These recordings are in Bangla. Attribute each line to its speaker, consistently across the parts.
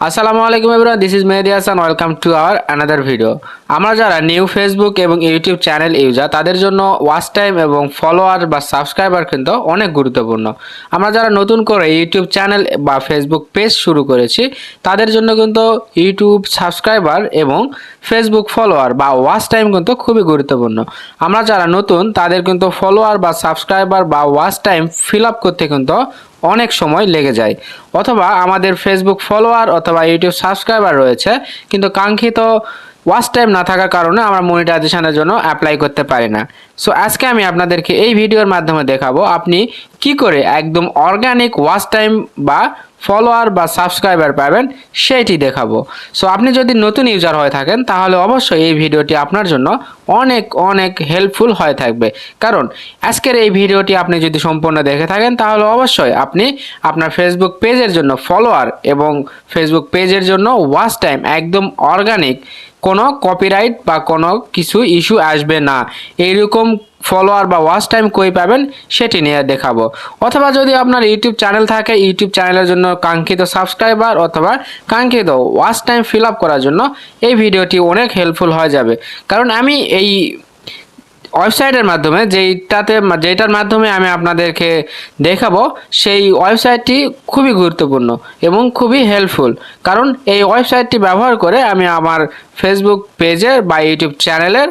Speaker 1: আসসালামু আলাইকুম everyone this is Mehedi Hasan welcome to our another video আমরা যারা নিউ ফেসবুক এবং ইউটিউব চ্যানেল ইউজার তাদের জন্য ওয়াচ টাইম এবং ফলোয়ার বা সাবস্ক্রাইবার কিন্তু অনেক গুরুত্বপূর্ণ। আমরা যারা নতুন করে ইউটিউব চ্যানেল বা ফেসবুক পেজ শুরু করেছি, তাদের জন্য কিন্তু ইউটিউব সাবস্ক্রাইবার এবং ফেসবুক ফলোয়ার বা ওয়াচ টাইম কিন্তু খুবই গুরুত্বপূর্ণ। আমরা যারা নতুন, তাদের কিন্তু ফলোয়ার বা সাবস্ক্রাইবার বা ওয়াচ টাইম ফিল আপ করতে কিন্তু অনেক সময় লেগে যায়। অথবা আমাদের ফেসবুক ফলোয়ার অথবা ইউটিউব সাবস্ক্রাইবার রয়েছে, কিন্তু কাঙ্ক্ষিত ওয়াচ টাইম না থাকার কারণে আমরা মনিটাইজেশনের জন্য অ্যাপ্লাই করতে পারি না। সো আজকে আমি আপনাদেরকে এই ভিডিওর মাধ্যমে দেখাবো, আপনি কি করে একদম অর্গানিক ওয়াচ টাইম বা ফলোয়ার বা সাবস্ক্রাইবার পাবেন সেটি দেখাবো। সো আপনি যদি নতুন ইউজার হয়ে থাকেন, তাহলে অবশ্যই এই ভিডিওটি আপনার জন্য অনেক অনেক হেল্পফুল হয়ে থাকবে। কারণ আজকের এই ভিডিওটি আপনি যদি সম্পূর্ণ দেখে থাকেন, তাহলে অবশ্যই আপনি আপনার ফেসবুক পেজের জন্য ফলোয়ার এবং ফেসবুক পেজের জন্য ওয়াচ টাইম একদম অর্গানিক কোনো কপিরাইট বা কোনো কিছু ইস্যু আসবে না। এইরকম ফলোয়ার বা ওয়াচ টাইম কই পাবেন সেটি নিয়ে দেখাবো। অথবা যদি আপনার ইউটিউব চ্যানেল থাকে, ইউটিউব চ্যানেলের জন্য কাঙ্ক্ষিত সাবস্ক্রাইবার অথবা কাঙ্ক্ষিত ওয়াচ টাইম ফিল আপ করার জন্য এই ভিডিওটি অনেক হেল্পফুল হয়ে যাবে। কারণ আমি এই ওয়েবসাইটের মাধ্যমে যেইটাতে যেটার মাধ্যমে আমি আপনাদেরকে দেখাবো, সেই ওয়েবসাইটটি খুবই গুরুত্বপূর্ণ এবং খুবই হেল্পফুল কারণ এই ওয়েবসাইটটি ব্যবহার করে আমি আমার ফেসবুক পেজের বা ইউটিউব চ্যানেলের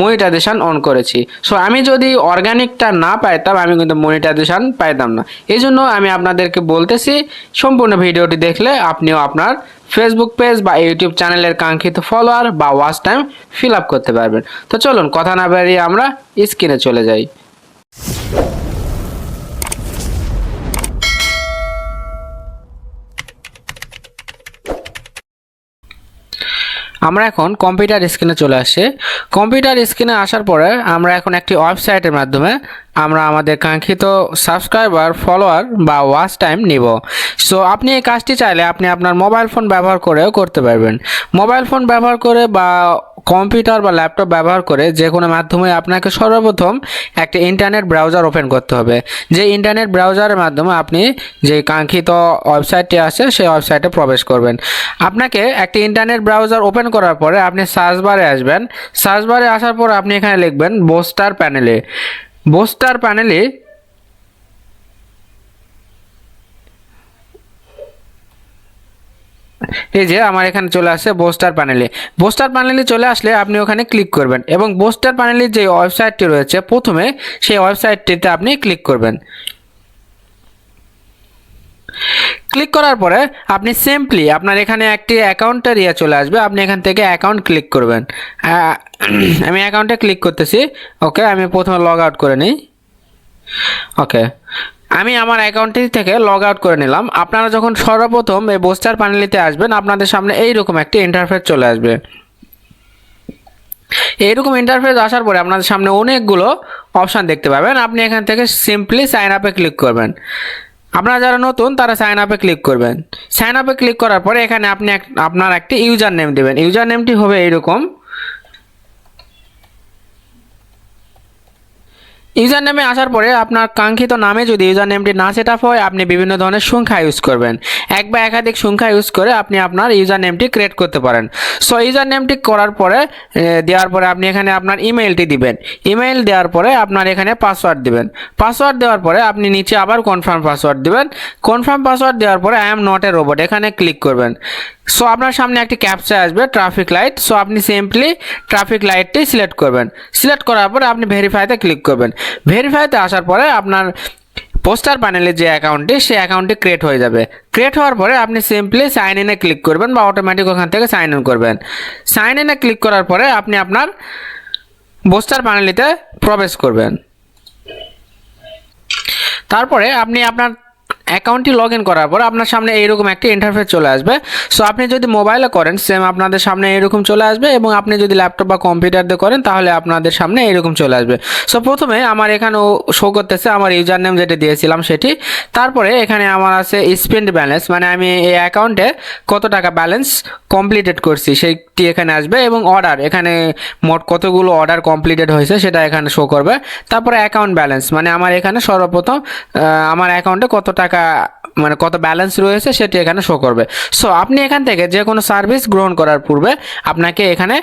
Speaker 1: মনিটাইজেশন অন করেছি। সো আমি যদি অর্গানিকটা না পাইতাম, আমি কিন্তু মনিটাইজেশন পাইতাম না। এই জন্য আমি আপনাদেরকে বলতেছি, সম্পূর্ণ ভিডিওটি দেখলে আপনিও আপনার ফেসবুক পেজ বা ইউটিউব চ্যানেলের কাঙ্ক্ষিত ফলোয়ার বা ওয়াচ টাইম ফিল আপ করতে পারবেন। তো চলুন, কথা না বেরিয়ে আমরা স্ক্রিনে চলে যাই। আমরা এখন কম্পিউটার স্ক্রিনে চলে আসি। কম্পিউটার স্ক্রিনে আসার পরে আমরা এখন একটি ওয়েবসাইটের মাধ্যমে আমরা আমাদের কাঙ্ক্ষিত সাবস্ক্রাইবার ফলোয়ার বা ওয়াচ টাইম নিব। সো আপনি এই কাজটি চাইলে আপনি আপনার মোবাইল ফোন ব্যবহার করেও করতে পারবেন। মোবাইল ফোন ব্যবহার করে বা কম্পিউটার বা ল্যাপটপ ব্যবহার করে যে কোনো মাধ্যমে আপনাকে সর্বপ্রথম একটা ইন্টারনেট ব্রাউজার ওপেন করতে হবে। যে ইন্টারনেট ব্রাউজারের মাধ্যমে আপনি যে কাঙ্ক্ষিত ওয়েবসাইটটি আছে, সেই ওয়েবসাইটে প্রবেশ করবেন। আপনাকে একটি ইন্টারনেট ব্রাউজার ওপেন করার পরে আপনি সার্চ বারে আসবেন। সার্চ বারে আসার পর আপনি এখানে লিখবেন বোস্টার প্যানেলে। বোস্টার প্যানেলে এই যে আমার এখানে চলে আসছে বোস্টার প্যানেলে বোস্টার প্যানেলে চলে আসলে আপনি ওখানে ক্লিক করবেন এবং বোস্টার প্যানেলের যে ওয়েবসাইটটি রয়েছে, প্রথমে সেই ওয়েবসাইটটিতে আপনি ক্লিক করবেন। ক্লিক করার পরে আপনি সিম্পলি আপনার এখানে একটি অ্যাকাউন্টের ইয়ে চলে আসবে, আপনি এখান থেকে অ্যাকাউন্ট ক্লিক করবেন। আমি অ্যাকাউন্টে ক্লিক করতেছি। ওকে আমি প্রথমে লগ আউট করে নিই। ওকে আমি আমার অ্যাকাউন্টটি থেকে লগ আউট করে নিলাম। আপনারা যখন সর্বপ্রথম এই বোস্টার প্যানেলিতে আসবেন, আপনাদের সামনে এইরকম একটি ইন্টারফেস চলে আসবে। এইরকম ইন্টারফেস আসার পরে আপনাদের সামনে অনেকগুলো অপশান দেখতে পাবেন। আপনি এখান থেকে সিম্পলি সাইন আপে ক্লিক করবেন। আপনারা যারা নতুন, তারা সাইন আপে ক্লিক করবেন। সাইন আপে ক্লিক করার পরে এখানে আপনি আপনার একটি ইউজার নেম দেবেন। ইউজার নেমটি হবে এইরকম। ইউজার নেমে আসার পরে আপনার কাঙ্ক্ষিত নামে যদি ইউজার নেমটি না সেট আপ হয়, আপনি বিভিন্ন ধরনের সংখ্যা ইউজ করবেন। এক বা একাধিক সংখ্যা ইউজ করে আপনি আপনার ইউজার নেমটি ক্রিয়েট করতে পারেন। সো ইউজার নেমটি করার পরে দেওয়ার পরে আপনি এখানে আপনার ইমেইলটি দিবেন। ইমেইল দেওয়ার পরে আপনার এখানে পাসওয়ার্ড দিবেন। পাসওয়ার্ড দেওয়ার পরে আপনি নিচে আবার কনফার্ম পাসওয়ার্ড দিবেন। কনফার্ম পাসওয়ার্ড দেওয়ার পরে I am not a robot এখানে ক্লিক করবেন। সো আপনার সামনে একটি ক্যাপচা আসবে ট্রাফিক লাইট সো আপনি সিম্পলি ট্রাফিক লাইটটি সিলেক্ট করবেন। সিলেক্ট করার পরে আপনি ভেরিফাইতে ক্লিক করবেন। ভেরিফাইতে আসার পরে আপনার পোস্টার প্যানেলের যে অ্যাকাউন্টটি সেই অ্যাকাউন্টটি ক্রিয়েট হয়ে যাবে। ক্রিয়েট হওয়ার পরে আপনি সিম্পলি সাইন ইনে ক্লিক করবেন বা অটোমেটিক ওখান থেকে সাইন ইন করবেন। সাইন ইনে ক্লিক করার পরে আপনি আপনার পোস্টার প্যানেলিতে প্রবেশ করবেন। তারপরে আপনি আপনার অ্যাকাউন্টটি লগ ইন করার পর আপনার সামনে এইরকম একটি ইন্টারফেস চলে আসবে। সো আপনি যদি মোবাইলে করেন সেম আপনাদের সামনে এরকম চলে আসবে এবং আপনি যদি ল্যাপটপ বা কম্পিউটার দিয়ে করেন, তাহলে আপনাদের সামনে এরকম চলে আসবে। সো প্রথমে আমার এখানে শো করতেছে আমার ইউজার নেম যেটা দিয়েছিলাম সেটি। তারপরে এখানে আমার আছে স্পেন্ড ব্যালেন্স মানে আমি এই অ্যাকাউন্টে কত টাকা ব্যালেন্স কমপ্লিটেড করছি, সেইটি এখানে আসবে এবং অর্ডার এখানে মোট কতগুলো অর্ডার কমপ্লিটেড হয়েছে সেটা এখানে শো করবে। তারপরে অ্যাকাউন্ট ব্যালেন্স মানে আমার এখানে সর্বপ্রথম আমার অ্যাকাউন্টে কত টাকা মানে কত ব্যালেন্স রয়েছে সেটি এখানে শো করবে। সো আপনি এখান থেকে যে কোনো সার্ভিস গ্রহণ করার পূর্বে আপনাকে এখানে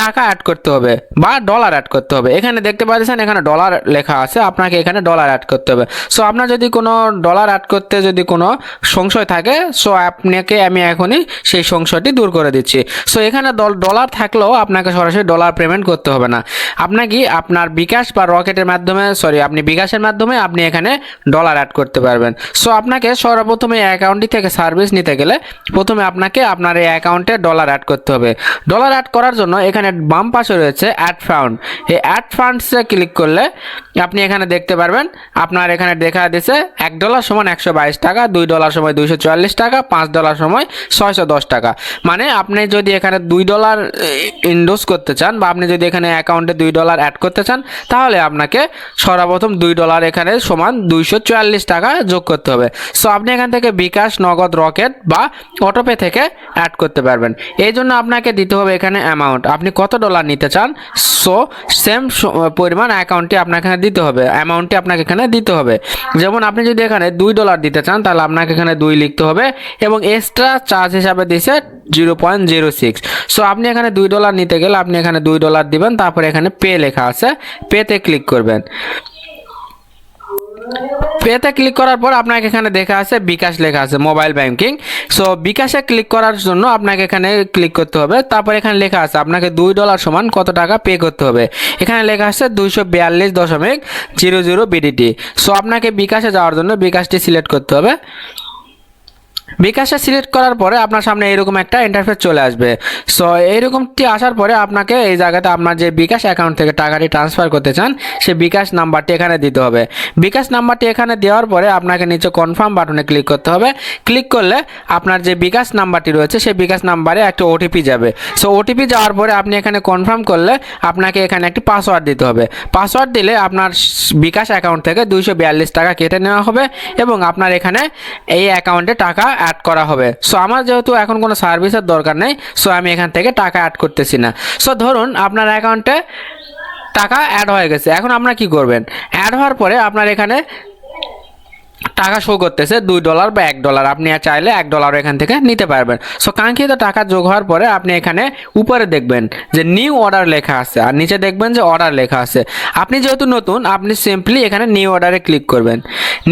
Speaker 1: টাকা অ্যাড করতে হবে বা ডলার অ্যাড করতে হবে। এখানে দেখতে পাচ্ছেন, এখানে ডলার লেখা আছে, আপনাকে এখানে ডলার অ্যাড করতে হবে। সো আপনার যদি কোনো ডলার অ্যাড করতে যদি কোনো সংশয় থাকে সো আপনাকে আমি এখনই সেই সংশয়টি দূর করে দিচ্ছি। সো এখানে ডলার থাকলেও আপনাকে সরাসরি ডলার পেমেন্ট করতে হবে না। আপনাকে আপনার বিকাশ বা রকেটের মাধ্যমে সরি আপনি বিকাশের মাধ্যমে আপনি এখানে ডলার অ্যাড করতে পারবেন। সো আপনাকে সর্বপ্রথমে অ্যাকাউন্টটি থেকে সার্ভিস নিতে গেলে প্রথমে আপনাকে আপনার এই অ্যাকাউন্টে ডলার অ্যাড করতে হবে। ডলার অ্যাড করার জন্য এখানে বাম পাশে রয়েছে অ্যাড ফাউন্ড এই অ্যাড ফান্ডসে ক্লিক করলে আপনি এখানে দেখতে পারবেন, আপনার এখানে দেখা দিছে এক ডলার সমান একশো বাইশ টাকা, দুই ডলার সময় দুইশো চুয়াল্লিশ টাকা, পাঁচ ডলার সময় ছয়শো দশ টাকা। মানে আপনি যদি এখানে দুই ডলার ইনডোজ করতে চান বা আপনি যদি এখানে অ্যাকাউন্টে দুই ডলার অ্যাড করতে চান, তাহলে আপনাকে সর্বপ্রথম দুই ডলার এখানে সমান দুইশো চুয়াল্লিশ টাকা যোগ করতে হবে। সো আপনি এখান থেকে বিকাশ, নগদ, রকেট বা অটোপে থেকে অ্যাড করতে পারবেন। এই জন্য আপনাকে দিতে হবে এখানে অ্যামাউন্ট আপনি কত ডলার নিতে চান? সো সেম পরিমাণ অ্যাকাউন্টটি আপনাকে এখানে দিতে হবে। অ্যামাউন্টটি আপনাকে এখানে দিতে হবে। যেমন আপনি যদি এখানে দুই ডলার দিতে চান, তাহলে আপনাকে এখানে দুই লিখতে হবে এবং এক্সট্রা চার্জ হিসাবে দিছে zero point zero six so আপনি এখানে দুই ডলার নিতে গেলে আপনি এখানে দুই ডলার দিবেন, তারপরে এখানে পে লেখা আছে। পেতে ক্লিক করবেন। পেতে ক্লিক করার পর আপনাকে এখানে দেখা আছে বিকাশ লেখা আছে মোবাইল ব্যাংকিং সো বিকাশে ক্লিক করার জন্য আপনাকে এখানে ক্লিক করতে হবে। তারপর এখানে লেখা আছে, আপনাকে দুই ডলার সমান কত টাকা পে করতে হবে। এখানে লেখা আছে দুইশো বিয়াল্লিশ দশমিক জিরো জিরো বিডিটি সো আপনাকে বিকাশে যাওয়ার জন্য বিকাশটি সিলেক্ট করতে হবে। বিকাশে সিলেক্ট করার পরে আপনার সামনে এরকম একটা ইন্টারফেস চলে আসবে। সো এইরকমটি আসার পরে আপনাকে এই জায়গাতে আপনার যে বিকাশ অ্যাকাউন্ট থেকে টাকাটি ট্রান্সফার করতে চান, সে বিকাশ নাম্বারটি এখানে দিতে হবে। বিকাশ নাম্বারটি এখানে দেওয়ার পরে আপনাকে নিচে কনফার্ম বাটনে ক্লিক করতে হবে। ক্লিক করলে আপনার যে বিকাশ নাম্বারটি রয়েছে সেই বিকাশ নাম্বারে একটা ওটিপি যাবে। সো ওটিপি যাওয়ার পরে আপনি এখানে কনফার্ম করলে আপনাকে এখানে একটি পাসওয়ার্ড দিতে হবে। পাসওয়ার্ড দিলে আপনার বিকাশ অ্যাকাউন্ট থেকে দুইশো বিয়াল্লিশ টাকা কেটে নেওয়া হবে এবং আপনার এখানে এই অ্যাকাউন্টে টাকা অ্যাড করা হবে। সো আমার যেহেতু এখন কোনো সার্ভিসের দরকার নেই সো আমি এখান থেকে টাকা অ্যাড করতেছি না। সো ধরুন আপনার অ্যাকাউন্টে টাকা অ্যাড হয়ে গেছে। এখন আপনারা কি করবেন? অ্যাড হওয়ার পরে আপনার এখানে টাকা শো করতেছে দুই ডলার বা এক ডলার আপনি চাইলে এক ডলার এখান থেকে নিতে পারবেন। সো কাঙ্ক্ষিত টাকা যোগ হওয়ার পরে আপনি এখানে উপরে দেখবেন যে নিউ অর্ডার লেখা আছে। আর নিচে দেখবেন যে অর্ডার লেখা আছে। আপনি যেহেতু নতুন, আপনি সিম্পলি এখানে নিউ অর্ডারে ক্লিক করবেন।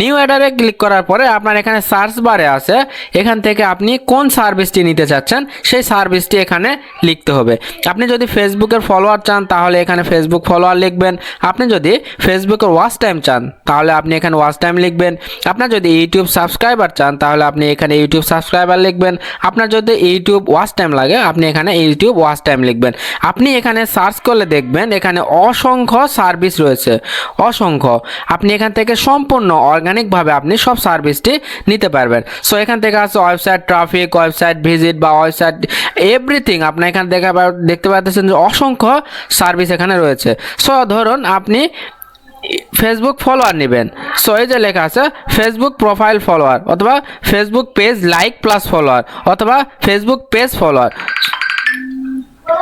Speaker 1: নিউ অর্ডারে ক্লিক করার পরে আপনার এখানে সার্চ বারে আছে। এখান থেকে আপনি কোন সার্ভিসটি নিতে চাচ্ছেন, সেই সার্ভিসটি এখানে লিখতে হবে। আপনি যদি ফেসবুকের ফলোয়ার চান, তাহলে এখানে ফেসবুক ফলোয়ার লিখবেন। আপনি যদি ফেসবুকের ওয়াচ টাইম চান, তাহলে আপনি এখানে ওয়াচ টাইম লিখবেন। আপনার যদি ইউটিউব সাবস্ক্রাইবার চান, তাহলে আপনি এখানে ইউটিউব সাবস্ক্রাইবার লিখবেন। আপনার যদি ইউটিউব ওয়াচ টাইম লাগে, আপনি এখানে ইউটিউব ওয়াচ টাইম লিখবেন। আপনি এখানে সার্চ করলে দেখবেন, এখানে অসংখ্য সার্ভিস রয়েছে। অসংখ্য। আপনি এখান থেকে সম্পূর্ণ অর্গানিকভাবে আপনি সব সার্ভিসটি নিতে পারবেন। সো এখান থেকে আছে ওয়েবসাইট ট্রাফিক ওয়েবসাইট ভিজিট বা ওয়েবসাইট এভরিথিং আপনি এখান থেকে দেখতে পাচ্ছেন যে অসংখ্য সার্ভিস এখানে রয়েছে। সো ধরুন আপনি ফেসবুক ফলোয়ার নেবেন। সো লেখা আছে ফেসবুক প্রোফাইল ফলোয়ার অথবা Facebook page like plus follower অথবা ফেসবুক পেজ ফলোয়ার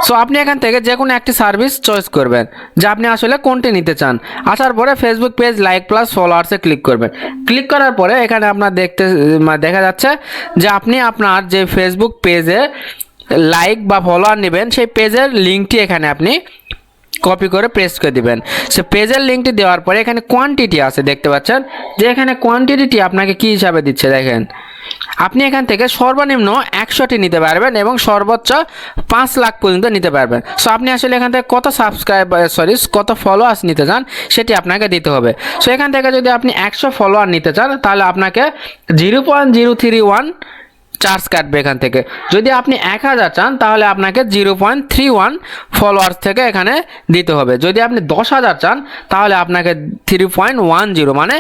Speaker 1: সো আপনি এখান থেকে যে কোনো একটি সার্ভিস চয়েস করবেন, যে আপনি আসলে কোনটি নিতে চান। আসার পরে ফেসবুক পেজ লাইক প্লাস ফলোয়ার্সে ক্লিক করবেন। ক্লিক করার পরে এখানে আপনার দেখতে দেখা যাচ্ছে যে আপনি আপনার যে ফেসবুক পেজে লাইক বা ফলোয়ার নেবেন, সেই পেজের লিঙ্কটি এখানে আপনি কপি করে প্রেস করে দিবেন। সে পেজের লিঙ্কটি দেওয়ার পরে এখানে কোয়ান্টিটি আছে, দেখতে পাচ্ছেন? যে এখানে কোয়ান্টিটিটি আপনাকে কি হিসাবে দিচ্ছে, দেখেন। আপনি এখান থেকে সর্বনিম্ন একশোটি নিতে পারবেন এবং সর্বোচ্চ পাঁচ লাখ পর্যন্ত নিতে পারবেন। সো আপনি আসলে এখান থেকে কত সাবস্ক্রাইব সরি কত ফলোয়ার্স নিতে চান, সেটি আপনাকে দিতে হবে। সো এখান থেকে যদি আপনি একশো ফলোয়ার নিতে চান, তাহলে আপনাকে zero point zero three one charge কাটবে এখান থেকে। যদি আপনি এক হাজার চান, তাহলে আপনাকে zero point three one followers থেকে এখানে দিতে হবে। যদি আপনি দশ হাজার চান, তাহলে আপনাকে থ্রি পয়েন্ট ওয়ান জিরো মানে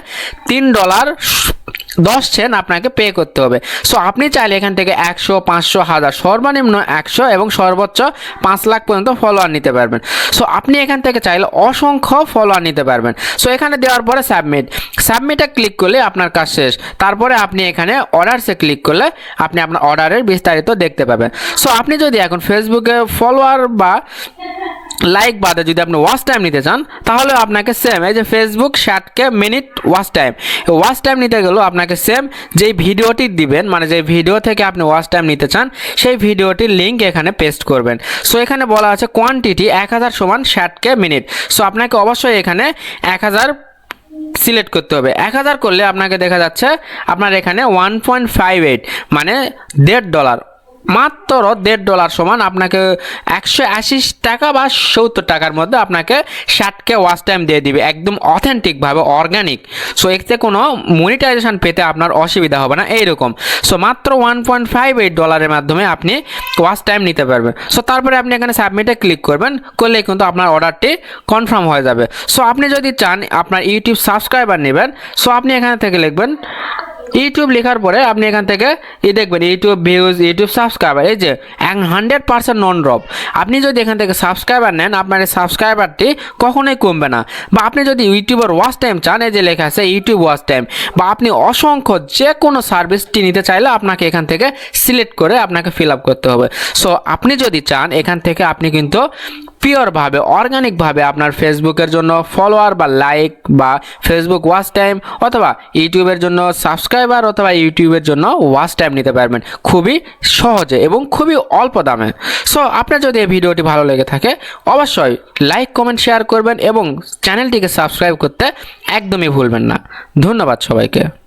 Speaker 1: তিন ডলার দশ সেন আপনাকে পে করতে হবে। সো আপনি চাইলে এখান থেকে একশো, পাঁচশো, হাজার, সর্বনিম্ন একশো এবং সর্বোচ্চ পাঁচ লাখ পর্যন্ত ফলোয়ার নিতে পারবেন। সো আপনি এখান থেকে চাইলে অসংখ্য ফলোয়ার নিতে পারবেন। সো এখানে দেওয়ার পরে সাবমিট সাবমিটে ক্লিক করলে আপনার কাজ শেষ। তারপরে আপনি এখানে অর্ডারসে ক্লিক করলে আপনি আপনার অর্ডারের বিস্তারিত দেখতে পাবেন। সো আপনি যদি এখন ফেসবুকে ফলোয়ার বা লাইক বাদে যদি আপনি ওয়াচ টাইম নিতে চান, তাহলে আপনাকে সেম এই যে Facebook ষাটকে minute watch time watch time নিতে গেলেও আপনাকে সেম যেই ভিডিওটি দিবেন মানে যে ভিডিও থেকে আপনি ওয়াচ টাইম নিতে চান, সেই ভিডিওটির লিঙ্ক এখানে পেস্ট করবেন। সো এখানে বলা আছে কোয়ান্টিটি এক হাজার সমান ষাটকে মিনিট সো আপনাকে অবশ্যই এখানে এক হাজার সিলেক্ট করতে হবে। এক হাজার করলে আপনাকে দেখা যাচ্ছে আপনার এখানে ওয়ান পয়েন্ট ফাইভ এইট মানে দেড় ডলার মাত্র দেড় ডলার সমান আপনাকে একশো আশি টাকা বা সত্তর টাকার মধ্যে আপনাকে ষাটকে ওয়াচ টাইম দিয়ে দিবে, একদম অথেন্টিকভাবে অর্গানিক। সো এতে কোনো মনিটাইজেশন পেতে আপনার অসুবিধা হবে না, এইরকম। সো মাত্র ওয়ান পয়েন্ট ফাইভ এইট ডলারের মাধ্যমে আপনি ওয়াচ টাইম নিতে পারবেন। সো তারপরে আপনি এখানে সাবমিটে ক্লিক করবেন, করলে কিন্তু আপনার অর্ডারটি কনফার্ম হয়ে যাবে। সো আপনি যদি চান আপনার ইউটিউব সাবস্ক্রাইবার নেবেন, সো আপনি এখানে থেকে লিখবেন ইউটিউব লেখার পরে আপনি এখান থেকে ই দেখবেন ইউটিউব ভিউজ ইউটিউব সাবস্ক্রাইবার এই যে হান্ড্রেড পার্সেন্ট নন ড্রপ আপনি যদি এখান থেকে সাবস্ক্রাইবার নেন, আপনার এই সাবস্ক্রাইবারটি কখনোই কমবে না। বা আপনি যদি ইউটিউবের ওয়াচ টাইম চান, এই যে লেখা আছে ইউটিউব ওয়াচ টাইম বা আপনি অসংখ্য যে কোনো সার্ভিসটি নিতে চাইলে আপনাকে এখান থেকে সিলেক্ট করে আপনাকে ফিল আপ করতে হবে। সো আপনি যদি চান, এখান থেকে আপনি কিন্তু পিওরভাবে অর্গানিকভাবে আপনার ফেসবুকের জন্য ফলোয়ার বা লাইক বা ফেসবুক ওয়াচ টাইম অথবা ইউটিউবের জন্য সাবস্ক্রাইবার অথবা ইউটিউবের জন্য ওয়াচ টাইম নিতে পারবেন। খুবই সহজে এবং খুবই অল্প দামে। সো আপনার যদি এই ভিডিওটি ভালো লেগে থাকে, অবশ্যই লাইক কমেন্ট শেয়ার করবেন এবং চ্যানেলটিকে সাবস্ক্রাইব করতে একদমই ভুলবেন না। ধন্যবাদ সবাইকে।